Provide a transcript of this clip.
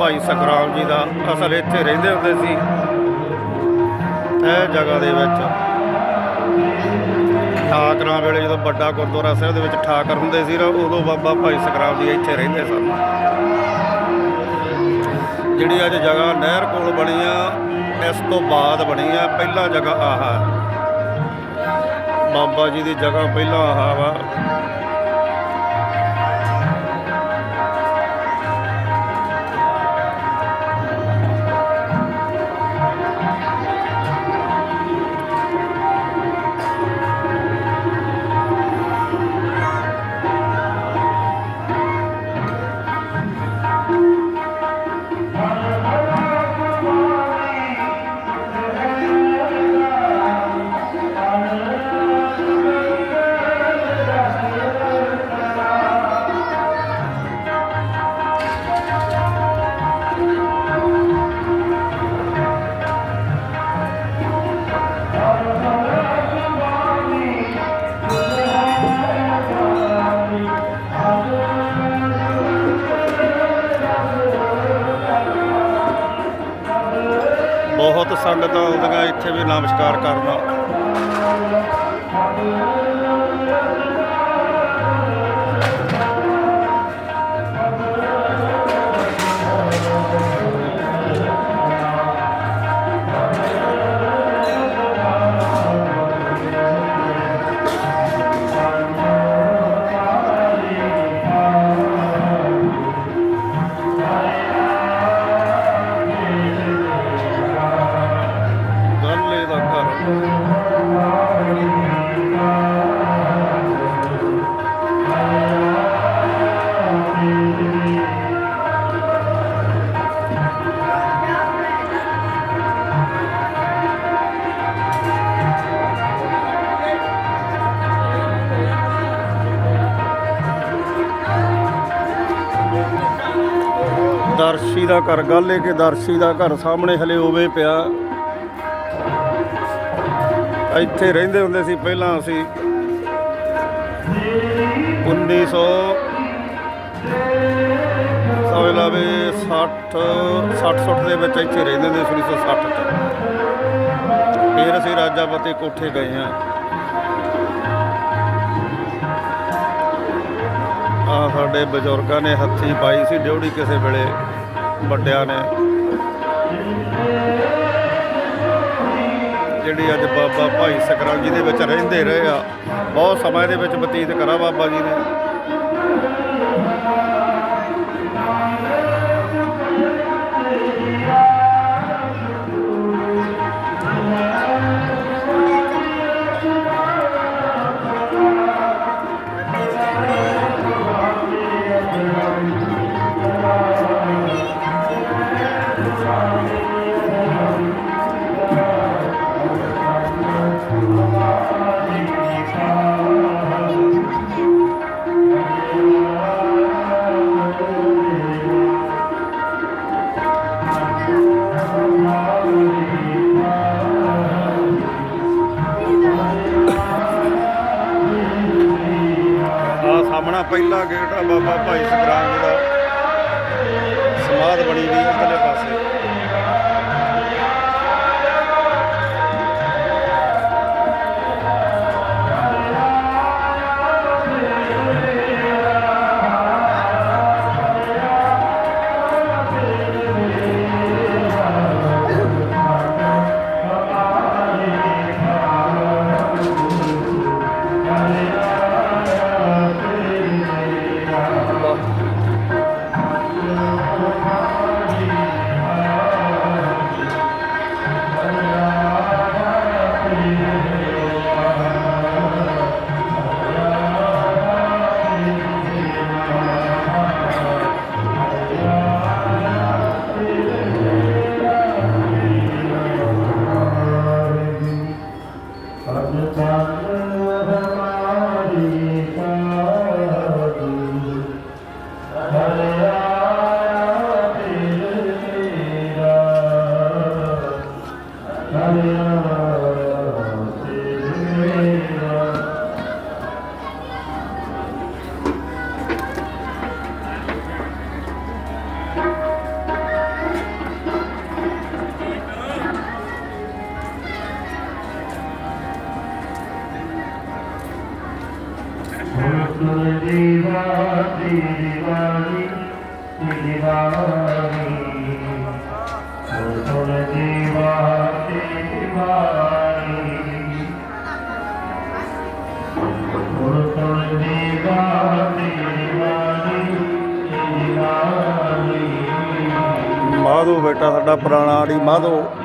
ਭਾਈ ਸਖਰਾਮ ਜੀ ਦਾ ਅਸਲ ਇੱਥੇ ਰਹਿੰਦੇ ਹੁੰਦੇ ਸੀ। ਇਹ ਜਗ੍ਹਾ ਦੇ ਵਿੱਚ ਠਾਕਰਾਂ ਵੇਲੇ ਜਦੋਂ ਵੱਡਾ ਗੁਰਦੁਆਰਾ ਸਾਹਿਬ ਦੇ ਵਿੱਚ ਠਾਕਰ ਹੁੰਦੇ ਸੀ ਨਾ, ਉਦੋਂ ਬਾਬਾ ਭਾਈ ਸਖਰਾਮ ਜੀ ਇੱਥੇ ਰਹਿੰਦੇ ਸਨ। ਜਿਹੜੀ ਅੱਜ ਜਗ੍ਹਾ ਨਹਿਰ ਕੋਲ ਬਣੀ ਆ, ਇਸ ਤੋਂ ਬਾਅਦ ਬਣੀ ਆ, ਪਹਿਲਾ ਜਗ੍ਹਾ ਆਹਾ ਬਾਬਾ ਜੀ ਦੀ ਜਗ੍ਹਾ ਪਹਿਲਾਂ ਆਹਾ ਵਾ। ਬਹੁਤ ਸੰਗਤਾਂ ਆਉਂਦੀਆਂ ਇੱਥੇ ਵੀ ਨਮਸਕਾਰ ਕਰਨ। ਦਰਸ਼ੀ ਦਾ ਘਰ, ਗੱਲੇ ਕੇ ਦਰਸ਼ੀ ਦਾ ਘਰ ਸਾਹਮਣੇ ਹਲੇ ਹੋਵੇ ਪਿਆ। ਇੱਥੇ ਰਹਿੰਦੇ ਹੁੰਦੇ ਸੀ ਪਹਿਲਾਂ ਅਸੀਂ। 1900 ਸਮਝ ਲਾ ਵੀ 60 60 ਦੇ ਵਿੱਚ ਇੱਥੇ ਰਹਿੰਦੇ ਹੁੰਦੇ ਸੀ 1960 ਚ। ਫਿਰ ਅਸੀਂ ਰਾਜਾਪਤੀ ਕੋਠੇ ਗਏ ਹਾਂ। ਆ ਸਾਡੇ ਬਜ਼ੁਰਗਾਂ ਨੇ ਹੱਥੀਂ ਪਾਈ ਸੀ ਡਿਉੜੀ ਕਿਸੇ ਵੇਲੇ। ਵੱਡਿਆਂ ਨੇ। ਜਿਹੜੀ ਅੱਜ ਬਾਬਾ ਭਾਈ ਸਕਰਾਮ ਜੀ ਦੇ ਵਿੱਚ ਰਹਿੰਦੇ ਰਹੇ ਆ, ਬਹੁਤ ਸਮਾਂ ਦੇ ਵਿੱਚ ਬਤੀਤ ਕਰਾ ਬਾਬਾ ਜੀ ਨੇ। ਆ ਪਹਿਲਾ ਗੇਟ ਆ ਬਾਬਾ ਭਾਈ ਸਕਰਾਮ ਜੀ ਦਾ। ਸਮਾਧ ਬਣੀ ਵੀ ਇਧਰਲੇ ਪਾਸੇ। ਮਾਧੋ ਬੇਟਾ ਸਾਡਾ ਪੁਰਾਣਾ ਆੜੀ ਮਾਧੋ।